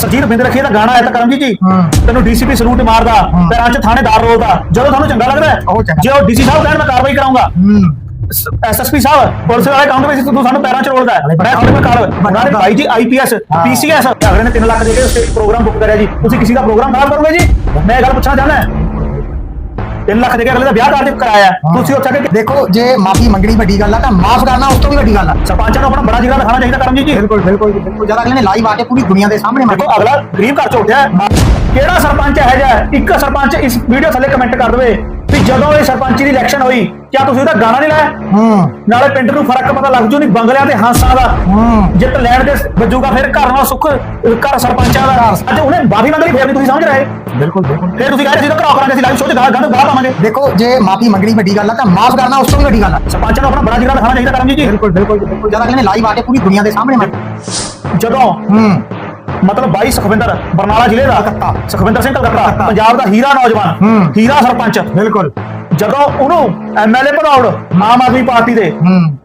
ਸਰਜੀਤ ਬਿੰਦ ਰੱਖੀ ਦਾ ਗਾਣਾ ਆਇਆ ਤਾਂ ਕਰਮਜੀਤ ਜੀ। ਤੈਨੂੰ ਡੀਸੀਪੀ ਸਲੂਟ ਮਾਰਦਾ ਪੈਰਾਂ 'ਚ ਥਾਣੇਦਾਰ ਰੋਲਦਾ। ਜਦੋਂ ਤੁਹਾਨੂੰ ਚੰਗਾ ਲੱਗਦਾ। ਜੇ ਉਹ ਡੀਸੀ ਸਾਹਿਬ ਕਹਿਣ ਮੈਂ ਕਾਰਵਾਈ ਕਰਾਉਂਗਾ। ਐਸਐਸਪੀ ਸਾਹਿਬ ਪੁਲਿਸ ਵਾਲੇ ਕਾਊਂਟ ਵਿੱਚ ਤੂੰ ਸਾਨੂੰ ਪੈਰਾਂ 'ਚ ਰੋਲਦਾ ਹੈ। ਮੈਂ ਤੁਹਾਡੇ ਨਾਲ ਕਾਰਵਾਈ ਉਹਨਾਂ ਨੇ ਭਾਈ ਜੀ ਆਈਪੀਐਸ ਪੀਸੀਐਸ ਅਗਲੇ ਨੇ 3 ਲੱਖ ਦੇ ਕੇ ਸਟੇਟ ਪ੍ਰੋਗਰਾਮ ਬੁੱਕ ਕਰਿਆ ਜੀ। ਤੁਸੀਂ ਕਿਸੇ ਦਾ ਪ੍ਰੋਗਰਾਮ ਖਰਾਬ ਕਰੋਗੇ ਜੀ? ਮੈਂ ਇਹ ਗੱਲ ਪੁੱਛਣਾ ਚਾਹੁੰਦਾ 3 ਲੱਖ ਦੇ ਕੇ ਅਗਲੇ ਦਾ ਵਿਆਹ ਕਾਰਜ ਕਰਾਇਆ। ਤੁਸੀਂ ਉੱਥੇ ਕੇ ਦੇਖੋ ਜੇ ਮਾਫੀ ਮੰਗਣੀ ਵੱਡੀ ਗੱਲ ਆ ਤਾਂ ਮਾਫ ਕਰਨਾ ਉਸ ਤੋਂ ਵੀ ਵੱਡੀ ਗੱਲ ਆ। ਸਰਪੰਚਾਂ ਨੂੰ ਆਪਣਾ ਬੜਾ ਜਿਗਰਾ ਦਿਖਾਉਣਾ ਚਾਹੀਦਾ ਕਰਮਜੀਤ ਜੀ। ਬਿਲਕੁਲ ਬਿਲਕੁਲ ਬਿਲਕੁਲ। ਜਦ ਅਗਲੇ ਨੇ ਲਾਈਵ ਆ ਕੇ ਪੂਰੀ ਦੁਨੀਆ ਦੇ ਸਾਹਮਣੇ ਦੇਖੋ ਅਗਲਾ ਗਰੀਬ ਘਰ ਚ ਉੱਠਿਆ। ਕਿਹੜਾ ਸਰਪੰਚ ਹੈ ਜਿਹਾ ਇੱਕ ਸਰਪੰਚ ਇਸ ਵੀਡੀਓ ਥੱਲੇ ਕਮੈਂਟ ਕਰ ਦੇਵੇ। ਵੀ ਜਦੋਂ ਇਹ ਸਰਪੰਚੀ ਦੀ ਇਲੈਕਸ਼ਨ ਹੋਈ ਕਿਆ ਤੁਸੀਂ ਉਹਦਾ ਗਾਣਾ ਨਹੀਂ ਲਾਇਆ? ਹੂੰ। ਨਾਲੇ ਪਿੰਡ ਨੂੰ ਫ਼ਰਕ ਪਤਾ ਲੱਗ ਜੂ ਨਹੀਂ ਬੰਗਲਿਆਂ ਤੇ ਹਾਂਸਾਂ ਦਾ। ਹੂੰ। ਜਿੱਤ ਲੈਣ ਦੇ ਵੱਜੂਗਾ ਫਿਰ ਘਰ ਨਾਲ ਸੁੱਖ ਘਰ ਸਰਪੰਚਾਂ ਦਾ। ਅੱਜ ਉਹਨੇ ਬਾਫੀ ਮੰਗ ਲਈ ਫਿਰ ਨਹੀਂ ਤੁਸੀਂ ਸਮਝ ਰਹੇ? ਬਿਲਕੁਲ ਬਿਲਕੁਲ। ਫਿਰ ਤੁਸੀਂ ਕਹਿੰਦੇ ਸੀ ਤਾਂ ਘਰਾਓ ਕਰਾਂਗੇ ਅਸੀਂ ਲਾਈਵ ਸ਼ੋਅ 'ਚ ਗਾਣਾ ਗਾਣਾ ਗਾਹ ਪਾਵਾਂਗੇ। ਦੇਖੋ ਜੇ ਮਾਫੀ ਮੰਗਣੀ ਵੱਡੀ ਗੱਲ ਆ ਤਾਂ ਮਾਫ ਕਰਨਾ ਉਸ ਤੋਂ ਵੀ ਵੱਡੀ ਗੱਲ ਆ। ਸਰਪੰਚਾਂ ਨੂੰ ਆਪਣਾ ਬੜਾ ਜਿਗਰਾ ਦਿਖਾਉਣਾ ਚਾਹੀਦਾ ਕਰਮਜੀਤ ਜੀ। ਬਿਲਕੁਲ ਬਿਲਕੁਲ ਬਿਲਕੁਲ। ਜਦ ਨੇ ਲਾਈਵ ਆ ਕੇ ਪੂਰੀ ਦੁਨੀਆ ਦੇ ਸਾਹਮਣੇ ਮੰਗੀ ਜਦੋਂ ਹੂੰ। ਮਤਲਬ ਬਾਈ ਸੁਖਵਿੰਦਰ ਬਰਨਾਲਾ ਜ਼ਿਲ੍ਹੇ ਦਾ ਕਲਕੱਤਾ। ਸੁਖਵਿੰਦਰ ਸਿੰਘ ਕਲਕੱਤਾ ਪੰਜਾਬ ਦਾ ਹੀਰਾ ਨੌਜਵਾਨ। ਹੀਰਾ ਸਰਪੰਚ। ਬਿਲਕੁਲ। ਜਦੋਂ ਉਹਨੂੰ ਐਮਐਲਏ ਬਣਾਉਣ ਆਮ ਆਦਮੀ ਪਾਰਟੀ ਦੇ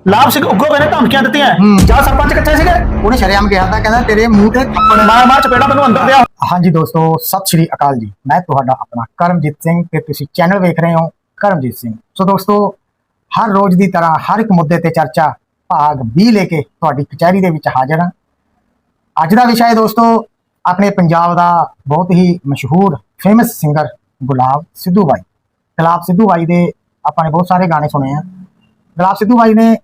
ਲਾਭ ਸਿੰਘ ਉੱਗੋ ਕਹਿੰਦੇ ਧਮਕੀਆਂ ਦਿੱਤੀਆਂ। ਜਾਂ ਸਰਪੰਚ ਕਿੱਥੇ ਸੀਗੇ? ਉਹਨੇ ਸ਼ਰੇਆਮ ਕਿਹਾ ਤਾਂ ਕਹਿੰਦਾ ਤੇਰੇ ਮੂੰਹ ਤੇ ਥੱਪੜ ਮਾਰ ਮਾਰ ਚਪੇੜਾ ਤੈਨੂੰ ਅੰਦਰ ਦਿਆ। ਹਾਂਜੀ ਦੋਸਤੋ ਸਤਿ ਸ਼੍ਰੀ ਅਕਾਲ ਜੀ। ਮੈਂ ਤੁਹਾਡਾ ਆਪਣਾ ਕਰਮਜੀਤ ਸਿੰਘ ਤੇ ਤੁਸੀਂ ਚੈਨਲ ਵੇਖ ਰਹੇ ਹੋ ਕਰਮਜੀਤ ਸਿੰਘ। ਸੋ ਦੋਸਤੋ ਹਰ ਰੋਜ਼ ਦੀ ਤਰ੍ਹਾਂ ਹਰ ਇੱਕ ਮੁੱਦੇ ਤੇ ਚਰਚਾ ਭਾਗ 20 ਲੈ ਕੇ ਤੁਹਾਡੀ ਕਚਹਿਰੀ ਦੇ ਵਿੱਚ ਹਾਜ਼ਰ ਹਾਂ। ਅੱਜ ਦਾ ਵਿਸ਼ਾ ਹੈ ਦੋਸਤੋ, ਆਪਣੇ ਪੰਜਾਬ ਦਾ ਬਹੁਤ ਹੀ ਮਸ਼ਹੂਰ ਫੇਮਸ ਸਿੰਗਰ ਗੁਲਾਬ ਸਿੱਧੂ ਬਾਈ ਗੁਲਾਬ ਸਿੱਧੂ ਬਾਈ ਦੇ ਆਪਾਂ ਨੇ ਬਹੁਤ ਸਾਰੇ ਗਾਣੇ ਸੁਣੇ ਆ। ਗੁਲਾਬ ਸਿੱਧੂ ਬਾਈ ਨੇ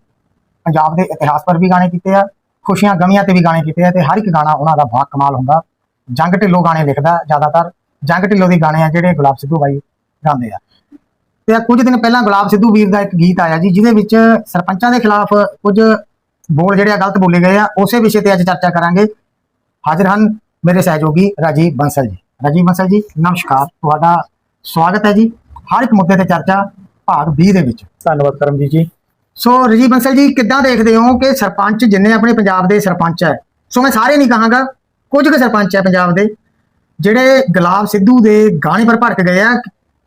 ਪੰਜਾਬ ਦੇ ਇਤਿਹਾਸ ਪਰ ਵੀ ਗਾਣੇ ਕੀਤੇ ਆ, ਖੁਸ਼ੀਆਂ ਗਮੀਆਂ ਤੇ ਵੀ ਗਾਣੇ ਕੀਤੇ ਆ ਤੇ ਹਰ ਇੱਕ ਗਾਣਾ ਉਹਨਾਂ ਦਾ ਬਾ ਕਮਾਲ ਹੁੰਦਾ। ਜੰਗ ਢਿੱਲੋਂ ਗਾਣੇ ਲਿਖਦਾ ਜ਼ਿਆਦਾਤਰ। ਜੰਗ ਢਿੱਲੋਂ ਦੇ ਗਾਣੇ ਆ ਜਿਹੜੇ ਗੁਲਾਬ ਸਿੱਧੂ ਬਾਈ ਗਾਉਂਦੇ ਆ। ਤੇ ਕੁਝ ਦਿਨ ਪਹਿਲਾਂ ਗੁਲਾਬ ਸਿੱਧੂ ਵੀਰ ਦਾ ਇੱਕ ਗੀਤ ਆਇਆ ਜੀ, ਜਿਹਦੇ ਵਿੱਚ ਸਰਪੰਚਾਂ ਦੇ ਖਿਲਾਫ ਕੁਝ ਬੋਲ ਜਿਹੜੇ ਆ ਗਲਤ ਬੋਲੇ ਗਏ ਆ ਉਸੇ ਵਿਸ਼ੇ ਤੇ ਅੱਜ ਚਰਚਾ ਕਰਾਂਗੇ। ਹਾਜ਼ਰ ਹਨ ਮੇਰੇ ਸਹਿਯੋਗੀ ਰਾਜੀਵ ਬੰਸਲ ਜੀ। ਰਾਜੀਵ ਬੰਸਲ ਜੀ ਨਮਸਕਾਰ। ਤੁਹਾਡਾ ਸਵਾਗਤ ਹੈ ਜੀ ਹਰ ਇੱਕ ਮੁੱਦੇ ਤੇ ਚਰਚਾ ਭਾਗ 20 ਦੇ ਵਿੱਚ। ਧੰਨਵਾਦ ਕਰਮਜੀਤ ਜੀ। ਸੋ ਰਜੀ ਬੰਸਲ ਜੀ ਕਿੱਦਾਂ ਦੇਖਦੇ ਹੋ ਕਿ ਸਰਪੰਚ ਜਿੰਨੇ ਆਪਣੇ ਪੰਜਾਬ ਦੇ ਸਰਪੰਚ ਹੈ ਸੋ ਮੈਂ ਸਾਰੇ ਨਹੀਂ ਕਹਾਂਗਾ ਕੁਝ ਕੁ ਸਰਪੰਚ ਹੈ ਪੰਜਾਬ ਦੇ ਜਿਹੜੇ ਗੁਲਾਬ ਸਿੱਧੂ ਦੇ ਗਾਣੇ ਪਰ ਭੜਕ ਗਏ ਆ।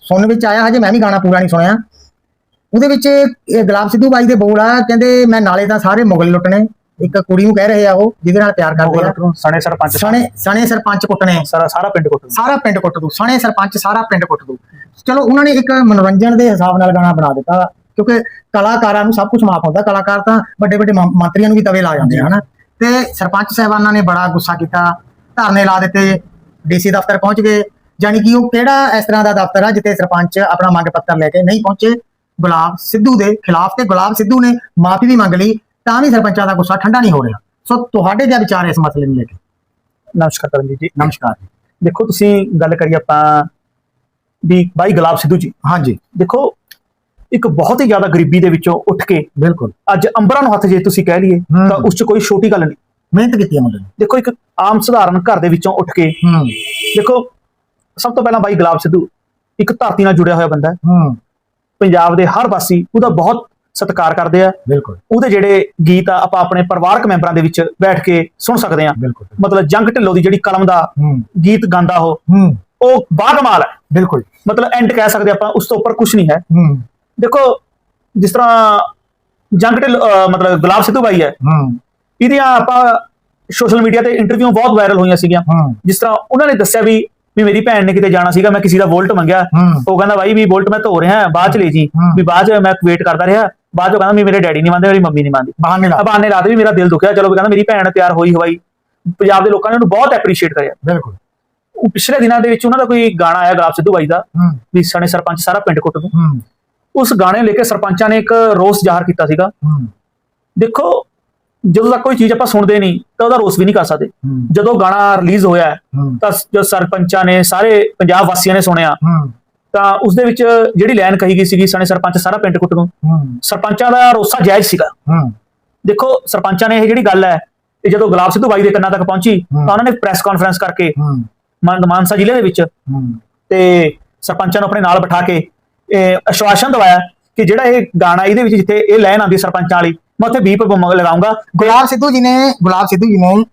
ਸੁਣਨ ਵਿੱਚ ਆਇਆ ਹਜੇ ਮੈਂ ਵੀ ਗਾਣਾ ਪੂਰਾ ਨਹੀਂ ਸੁਣਿਆ। ਉਹਦੇ ਵਿੱਚ ਇਹ ਗੁਲਾਬ ਸਿੱਧੂ ਬਾਈ ਦੇ ਬੋਲ ਆ ਕਹਿੰਦੇ ਮੈਂ ਨਾਲੇ ਤਾਂ ਸਾਰੇ ਮੁਗਲ ਲੁੱਟਣੇ। ਇੱਕ ਕੁੜੀ ਨੂੰ ਕਹਿ ਰਹੇ ਆ ਉਹ ਜਿਹਦੇ ਨਾਲ ਪਿਆਰ ਕਰਦੇ ਆ। ਸਣੇ ਸਰਪੰਚ ਸਣੇ ਸਣੇ ਸਰਪੰਚ ਕੁੱਟਣੇ। ਸਾਰਾ ਸਾਰਾ ਪਿੰਡ ਕੋਟ ਸਾਰਾ ਪਿੰਡ ਕੁੱਟ ਦੂ ਸਣੇ ਸਰਪੰਚ ਸਾਰਾ ਪਿੰਡ ਕੁੱਟ ਦੂ ਚਲੋ ਉਹਨਾਂ ਨੇ ਇੱਕ ਮਨੋਰੰਜਨ ਦੇ ਹਿਸਾਬ ਨਾਲ ਗਾਣਾ ਬਣਾ ਦਿੱਤਾ ਕਿਉਂਕਿ ਕਲਾਕਾਰਾਂ ਨੂੰ ਸਭ ਕੁਝ ਮਾਫ ਹੁੰਦਾ। ਕਲਾਕਾਰ ਤਾਂ ਵੱਡੇ ਵੱਡੇ ਮੰਤਰੀਆਂ ਨੂੰ ਵੀ ਤਵੇ ਲਾ ਜਾਂਦੇ ਹਨਾ? ਤੇ ਸਰਪੰਚ ਸਾਹਿਬਾਨਾਂ ਨੇ ਬੜਾ ਗੁੱਸਾ ਕੀਤਾ ਧਰਨੇ ਲਾ ਦਿੱਤੇ ਡੀਸੀ ਦਫ਼ਤਰ ਪਹੁੰਚ ਗਏ। ਯਾਨੀ ਕਿ ਉਹ ਕਿਹੜਾ ਇਸ ਤਰ੍ਹਾਂ ਦਾ ਦਫ਼ਤਰ ਆ ਜਿੱਥੇ ਸਰਪੰਚ ਆਪਣਾ ਮੰਗ ਪੱਤਰ ਲੈ ਕੇ ਨਹੀਂ ਪਹੁੰਚੇ? ਗੁਲਾਬ ਸਿੱਧੂ ਦੇ ਖਿਲਾਫ ਤੇ ਗੁਲਾਬ ਸਿੱਧੂ ਨੇ ਮਾਫੀ ਵੀ ਮੰਗ ਲਈ ਤਾਂ ਵੀ ਸਰਪੰਚਾਂ ਦਾ ਗੁੱਸਾ ਠੰਡਾ ਨਹੀਂ ਹੋ ਰਿਹਾ। ਸੋ ਤੁਹਾਡੇ ਕੀ ਵਿਚਾਰ ਇਸ ਮਸਲੇ ਨੂੰ ਲੈ ਕੇ? ਨਮਸਕਾਰ ਕਰਮਜੀਤ ਜੀ। ਨਮਸਕਾਰ ਦੇਖੋ ਤੁਸੀਂ ਗੱਲ ਕਰੀ ਆਪਾਂ ਵੀ ਬਾਈ ਗੁਲਾਬ ਸਿੱਧੂ ਜੀ। ਹਾਂਜੀ। ਦੇਖੋ ਇੱਕ ਬਹੁਤ ਹੀ ਜ਼ਿਆਦਾ ਗਰੀਬੀ ਦੇ ਵਿੱਚੋਂ ਉੱਠ ਕੇ ਬਿਲਕੁਲ। ਅੱਜ ਅੰਬਰਾਂ ਨੂੰ ਹੱਥ ਜੇ ਤੁਸੀਂ ਕਹਿ ਲਈਏ। ਤਾਂ ਉਸ 'ਚ ਕੋਈ ਛੋਟੀ ਗੱਲ ਨਹੀਂ। ਮਿਹਨਤ ਕੀਤੀ ਹੈ ਮੁੰਡੇ ਨੇ। ਦੇਖੋ ਇੱਕ ਆਮ ਸਧਾਰਨ ਘਰ ਦੇ ਵਿੱਚੋਂ ਉੱਠ ਕੇ ਹੂੰ। ਦੇਖੋ ਸਭ ਤੋਂ ਪਹਿਲਾਂ ਬਾਈ ਗੁਲਾਬ ਸਿੱਧੂ ਇੱਕ ਧਰਤੀ ਨਾਲ ਜੁੜਿਆ ਹੋਇਆ ਬੰਦਾ ਹੈ। ਹੂੰ। ਪੰਜਾਬ ਦੇ ਹਰ ਵਾਸੀ ਉਹਦਾ ਬਹੁਤ ਸਤਿਕਾਰ ਕਰਦੇ ਆ। ਬਿਲਕੁਲ। ਉਹਦੇ ਜਿਹੜੇ ਗੀਤ ਆ ਆਪਾਂ ਆਪਣੇ ਪਰਿਵਾਰਕ ਮੈਂਬਰਾਂ ਦੇ ਵਿੱਚ ਬੈਠ ਕੇ ਸੁਣ ਸਕਦੇ ਆ। ਮਤਲਬ ਜੰਗ ਢਿੱਲੋਂ ਦੀ ਜਿਹੜੀ ਕਲਮ ਦਾ ਗੀਤ ਗਾਉਂਦਾ ਉਹ ਹੂੰ। ਉਹ ਬਾਕਮਾਲ ਹੈ। ਬਿਲਕੁਲ। ਮਤਲਬ ਐਂਡ ਕਹਿ ਸਕਦੇ ਆਪਾਂ ਉਸ ਤੋਂ ਉੱਪਰ ਕੁਝ ਨਹੀਂ ਹੈ। ਦੇਖੋ ਜਿਸ ਤਰ੍ਹਾਂ ਜੰਗ ਢਿੱਲੋਂ ਮਤਲਬ ਗੁਲਾਬ ਸਿੱਧੂ ਬਾਈ ਹੈ। ਇਹਦੀਆਂ ਆਪਾਂ ਸੋਸ਼ਲ ਮੀਡੀਆ ਤੇ ਇੰਟਰਵਿਊ ਬਹੁਤ ਵਾਇਰਲ ਹੋਈਆਂ ਸੀਗੀਆਂ। ਜਿਸ ਤਰ੍ਹਾਂ ਉਹਨਾਂ ਨੇ ਦੱਸਿਆ ਵੀ ਵੀ ਮੇਰੀ ਭੈਣ ਨੇ ਕਿਤੇ ਜਾਣਾ ਸੀਗਾ ਮੈਂ ਕਿਸੇ ਦਾ ਵੋਲਟ ਮੰਗਿਆ। ਉਹ ਕਹਿੰਦਾ ਬਾਈ ਵੀ ਵੋਲਟ ਮੈਂ ਧੋ ਰਿਹਾ ਬਾਅਦ ਚ ਲੈ ਜੀ। ਵੀ ਬਾਅਦ ਚ ਮੈਂ ਵੇਟ ਕਰਦਾ ਰਿਹਾ। ਬਾਅਦ ਚ ਕਹਿੰਦਾ ਵੀ ਮੇਰੇ ਡੈਡੀ ਨਹੀਂ ਮੰਨਦੇ ਮੇਰੀ ਮੰਮੀ ਨਹੀਂ ਮੰਨਦੀ। ਬਹਾਨੇ ਲਾ ਅਬਾਨੇ ਰਾਤ ਵੀ ਮੇਰਾ ਦਿਲ ਦੁਖਿਆ। ਚਲੋ ਵੀ ਕਹਿੰਦਾ ਮੇਰੀ ਭੈਣ ਤਿਆਰ ਹੋਈ ਹਵਾਈ। ਪੰਜਾਬ ਦੇ ਲੋਕਾਂ ਨੇ ਉਹਨੂੰ ਬਹੁਤ ਐਪਰੀਸ਼ੀਏਟ ਕਰਿਆ। ਬਿਲਕੁਲ। ਉਹ ਪਿਛਲੇ ਦਿਨਾਂ ਦੇ ਵਿੱਚ ਉਹਨਾਂ ਦਾ ਕੋਈ ਗਾਣਾ ਆਇਆ ਗੁਲਾਬ ਸਿੱਧੂ ਬਾਈ ਦਾ ਵੀ ਸਣੇ ਸਰਪੰਚ ਸਾਰਾ ਪਿੰਡ ਕੁੱਟ ਦੂੰ। ਉਸ ਗਾਣੇ ਲੈ ਕੇ ਸਰਪੰਚਾਂ ਨੇ ਇੱਕ ਰੋਸ ਜ਼ਾਹਰ ਕੀਤਾ ਸੀਗਾ। ਦੇਖੋ ਜਦੋਂ ਤੱਕ ਕੋਈ ਚੀਜ਼ ਆਪਾਂ ਸੁਣਦੇ ਨਹੀਂ ਤਾਂ ਉਹਦਾ ਰੋਸ ਵੀ ਨਹੀਂ ਕਰ ਸਕਦੇ। ਜਦੋਂ ਗਾਣਾ ਰਿਲੀਜ਼ ਹੋਇਆ ਤਾਂ ਜੋ ਸਰਪੰਚਾਂ ਨੇ ਸਾਰੇ ਪੰਜਾਬ ਵਾਸੀਆਂ ਨੇ ਸੁਣਿਆ। ਤਾਂ ਉਸ ਦੇ ਵਿੱਚ ਜਿਹੜੀ ਲਾਈਨ ਕਹੀ ਗਈ ਸੀਗੀ ਸਣੇ ਸਰਪੰਚ ਸਾਰਾ ਪਿੰਡ ਕੁੱਟ ਹੂੰ। ਸਰਪੰਚਾਂ ਦਾ ਰੋਸਾ ਜਾਇਜ਼ ਸੀਗਾ। ਦੇਖੋ ਸਰਪੰਚਾਂ ਨੇ ਇਹ ਜਿਹੜੀ ਗੱਲ ਹੈ ਇਹ ਜਦੋਂ ਗੁਲਾਬ ਸਿੱਧੂ ਬਾਈ ਦੇ ਕੰਨਾਂ ਤੱਕ ਪਹੁੰਚੀ। ਤਾਂ ਉਹਨਾਂ ਨੇ ਪ੍ਰੈਸ ਕਾਨਫਰੰਸ ਕਰਕੇ ਮਾਨਸਾ ਜ਼ਿਲ੍ਹੇ ਦੇ ਵਿੱਚ ਤੇ ਸਰਪੰਚਾਂ ਨੂੰ ਆਪਣੇ ਨਾਲ ਬਿਠਾ ਕੇ ਇਹ ਆਸ਼ਵਾਸਨ ਦਵਾਇਆ ਕਿ ਜਿਹੜਾ ਇਹ ਗਾਣਾ ਇਹਦੇ ਵਿੱਚ ਜਿੱਥੇ ਇਹ ਲਾਈਨ ਆਉਂਦੀ ਸਰਪੰਚਾਂ ਵਾਲੀ ਮੈਂ ਉੱਥੇ ਬੀਪ ਲਗਾਉਂਗਾ। ਗੁਲਾਬ ਸਿੱਧੂ ਜੀ ਨੇ ਗੁਲਾਬ ਸਿੱਧੂ ਜੀ ਨੇ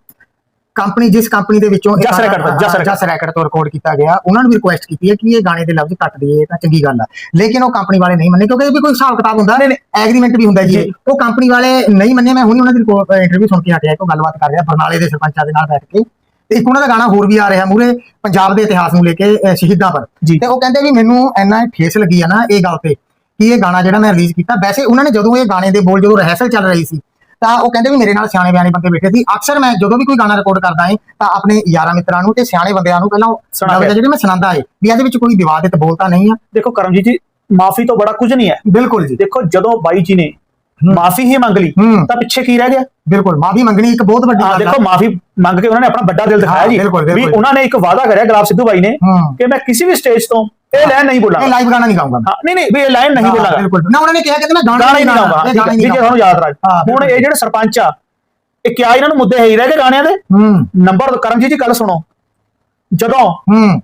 ਕੰਪਨੀ ਜਿਸ ਕੰਪਨੀ ਦੇ ਵਿੱਚੋਂ ਇਹ ਜਸ ਗਾਣਾ- record ਜਸ record। ਜਸ ਰੈਕਟ ਤੋਂ ਰਿਕਾਰਡ ਕੀਤਾ ਗਿਆ। ਉਹਨਾਂ ਨੂੰ ਵੀ ਰਿਕੁਐਸਟ ਕੀਤੀ ਹੈ ਕਿ ਇਹ ਗਾਣੇ ਦੇ ਲਫ਼ਜ਼ ਕੱਟ ਦਈਏ ਤਾਂ ਚੰਗੀ ਗੱਲ ਆ। ਲੇਕਿਨ ਉਹ ਕੰਪਨੀ ਵਾਲੇ ਨਹੀਂ ਮੰਨੇ ਕਿਉਂਕਿ ਇਹ ਵੀ ਕੋਈ ਹਿਸਾਬ ਕਿਤਾਬ ਹੁੰਦਾ ਐਗਰੀਮੈਂਟ ਵੀ ਹੁੰਦਾ ਜੀ। ਜੀ। ਉਹ ਕੰਪਨੀ ਵਾਲੇ ਨਹੀਂ ਮੰਨੇ ਮੈਂ ਹੁਣੀ ਉਹਨਾਂ ਦੀ ਇੰਟਰਵਿਊ ਸੁਣ ਕੇ ਹਟਿਆ ਇੱਕ ਗੱਲਬਾਤ ਕਰ ਰਿਹਾ ਬਰਨਾਲੇ ਦੇ ਸਰਪੰਚਾਂ ਦੇ ਨਾਲ ਬੈਠ ਕੇ। ਤੇ ਇੱਕ ਉਹਨਾਂ ਦਾ ਗਾਣਾ ਹੋਰ ਵੀ ਆ ਰਿਹਾ ਮੂਰੇ ਪੰਜਾਬ ਦੇ ਇਤਿਹਾਸ ਨੂੰ ਲੈ ਕੇ ਅਹ, ਸ਼ਹੀਦਾਂ ਪਰ। ਜੀ। ਤੇ ਉਹ ਕਹਿੰਦੇ ਵੀ ਮੈਨੂੰ ਇੰਨਾ ਠੇਸ ਲੱਗੀ ਆ ਨਾ ਇਹ ਗੱਲ ਤੇ। ਕਿ ਇਹ ਗਾਣਾ ਜਿਹੜਾ ਮੈਂ ਰਿਲੀਜ਼ ਕੀਤਾ ਵੈਸੇ ਉਹਨਾਂ ਨੇ ਜਦੋਂ ਇਹ ਗਾਣੇ ਦੇ ਬੋਲ ਜਦੋਂ ਰਿਹਰਸਲ ਚੱਲ ਰਹੀ ਸੀ ਤਾਂ ਉਹ ਕਹਿੰਦੇ ਵੀ ਮੇਰੇ ਨਾਲ ਸਿਆਣੇ ਬਿਆਣੇ ਬੰਦੇ ਬੈਠੇ ਸੀ। ਅਕਸਰ ਮੈਂ ਜਦੋਂ ਵੀ ਕੋਈ ਗਾਣਾ ਰਿਕਾਰਡ ਕਰਦਾ ਹਾਂ ਤਾਂ ਆਪਣੇ ਯਾਰਾਂ ਮਿੱਤਰਾਂ ਨੂੰ ਤੇ ਸਿਆਣੇ ਬੰਦਿਆਂ ਨੂੰ ਪਹਿਲਾਂ ਸੁਣਾ ਗੱਲ ਕੇ। ਜਿਹੜੇ ਮੈਂ ਸੁਣਾਉਂਦਾ ਏ ਵੀ ਇਹਦੇ ਵਿੱਚ ਕੋਈ ਵਿਵਾਦਿਤ ਬੋਲਤਾ ਨਹੀਂ ਆ। ਦੇਖੋ ਕਰਮਜੀਤ ਜੀ ਮਾਫੀ ਤੋਂ ਬੜਾ ਕੁਝ ਨਹੀਂ ਹੈ। ਬਿਲਕੁਲ ਜੀ। ਦੇਖੋ ਜਦੋਂ ਬਾਈ ਜੀ ਨੇ ਹੂੰ। ਮਾਫੀ ਹੀ ਮੰਗ ਲਈ ਹੂੰ। ਤਾਂ ਪਿੱਛੇ ਕੀ ਰਹਿ ਗਿਆ? ਬਿਲਕੁਲ ਮਾਫੀ ਮੰਗਣੀ ਇੱਕ ਬਹੁਤ ਵੱਡੀ ਹਾਂ ਗੱਲ ਆ। ਦੇਖੋ ਮਾਫੀ ਮੰਗ ਕੇ ਉਹਨਾਂ ਨੇ ਆਪਣਾ ਵੱਡਾ ਦਿਲ ਦਿਖਾਇਆ ਹਾਂ, ਜੀ। ਵੀ। ਉਹਨਾਂ ਨੇ ਇੱਕ ਵਾਅਦਾ ਕਰਿਆ ਗੁਲਾਬ ਸਿੱਧੂ ਬਾਈ ਨੇ ਹੂੰ। ਕਿ ਮੈਂ ਕਿਸੇ ਵੀ ਸਟੇਜ ਤੋਂ ਇਹ ਲਾਈਨ ਨਹੀਂ ਇਹ ਬੋਲਾਂਗਾ ਲਾਈਵ ਗਾਣਾ ਨਹੀਂ ਗਾਉਂਗਾ ਹਾਂ ਨਹੀਂ ਨਹੀਂ ਵੀ ਇਹ ਲਾਈਨ ਨਹੀਂ ਬੋਲਾਂਗਾ ਬਿਲਕੁਲ। ਨਾ ਉਹਨਾਂ ਨੇ ਕਿਹਾ ਕਿ ਮੈਂ ਗਾਣਾ ਨਹੀਂ ਗਾਉਂਗਾ ਠੀਕ ਹੈ ਤੁਹਾਨੂੰ ਯਾਦ ਰੱਖ ਹੁਣ। ਇਹ ਜਿਹੜੇ ਸਰਪੰਚ ਆ ਇਹ ਕਿਆ ਇਹਨਾਂ ਨੂੰ ਮੁੱਦੇ ਹੈ ਹੀ ਰਹਿ ਗਏ ਗਾਣਿਆਂ ਦੇ? ਹੂੰ। ਨੰਬਰ ਕਰਮਜੀਤ ਜੀ ਗੱਲ ਸੁਣੋ। ਜਦੋਂ ਹੂੰ।